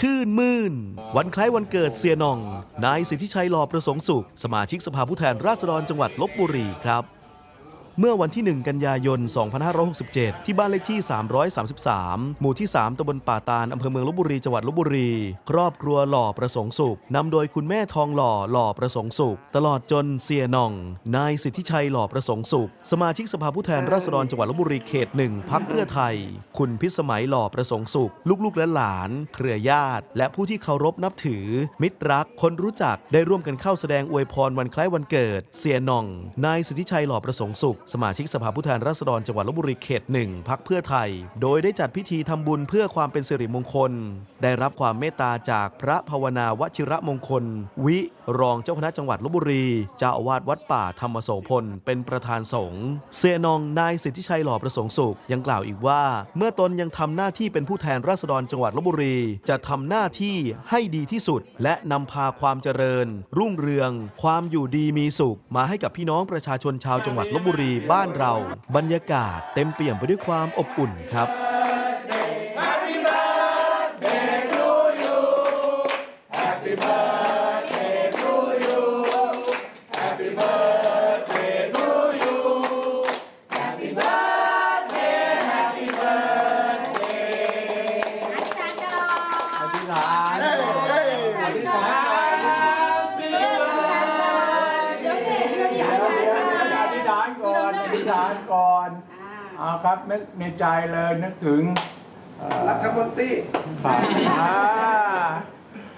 ชื่นมื่น วันคล้ายวันเกิดเสียนอง นายสิทธิชัยหล่อประสงค์สุข สมาชิกสภาผู้แทนราษฎรจังหวัดลบบุรีครับ เมื่อวันที่ 1 กันยายน 2567 ที่บ้านเลขที่ 333 หมู่ที่ 3ตำบลป่าตาลอำเภอเมืองลบบุรี จังหวัดลบบุรี ครอบครัวหล่อประสงค์สุขนำโดยคุณแม่ทองหล่อหล่อประสงค์สุข ตลอดจนเสียน่อง นายสิทธิชัยหล่อประสงค์สุข สมาชิกสภาผู้แทนราษฎรจังหวัดลบบุรีเขตหนึ่งพักเพื่อไทย คุณพิสมัยหล่อประสงค์สุข ลูกๆและหลาน เครือญาติ และผู้ที่เคารพนับถือ มิตรรัก คนรู้จักได้ร่วมกันเข้าแสดงอวยพรวันคล้ายวันเกิด เสียน่อง นายสิทธิชัยหล่อประสงค์สุขสมาชิกสภาผู้แทนราษฎรจังหวัดลบบุรีเขตหนึ่งพักเพื่อไทย โดยได้จัดพิธีทำบุญเพื่อความเป็นสิริมงคล ได้รับความเมตตาจากพระภาวนาวชิระมงคล วิรองเจ้าคณะจังหวัดลบบุรีเจ้าอาวาสวัดป่าธรรมโสพล เป็นประธานสงฆ์เสียนองนายสิทธิชัยหล่อประสงค์สุข ยังกล่าวอีกว่า เมื่อตนยังทำหน้าที่เป็นผู้แทนราษฎรจังหวัดลบบุรี จะทำหน้าที่ให้ดีที่สุด และนำพาความเจริญ รุ่งเรือง ความอยู่ดีมีสุข มาให้กับพี่น้องประชาชนชาวจังหวัดลบบุรีบ้านเรา บรรยากาศเต็มเปี่ยมไปด้วยความอบอุ่นครับ ธิษฐานก่อนเอาครับนึกในใจเลยนึกถึงเอ่อรัฐมนตรีครับอ่า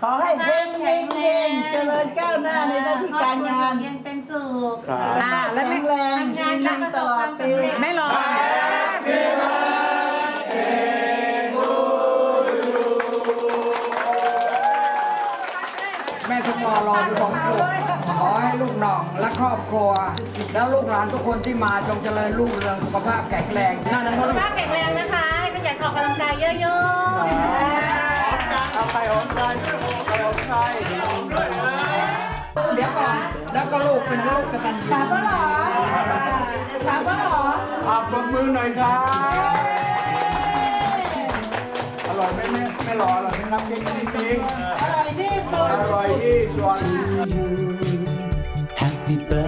ขอให้เฮงเฮงเฮงเจริญก้าวหน้าในหน้าที่การงานเย็นเป็นสุขครับอ่าแล้วแข็ไม่งแรงทำงานยืนแล้วตลอดปีไม่รอ แม่ทุกมอรอทุกของสุขขอให้ลูกหน่องและครอบครัว แล้วลูกหลานทุกคนที่มาจงเจริญรุ่งเรืองสุขภาพแข็งแรงนั่นนะสุขภาพแข็งแรงนะคะขยันออกกำลังกายเยอะเอาไปหอมใจไปหอมใจเดี๋ยวก่อนแล้วก็ลูกเป็นลูกกตัญญูๆถามว่าหรอถามว่าหรอเอาปรบมือหน่อยครับ อร่อยไหมแม่ไม่รออร่อยไหม ครับจริงจริงอร่อยที่สุดอร่อยที่สุด Happy birthday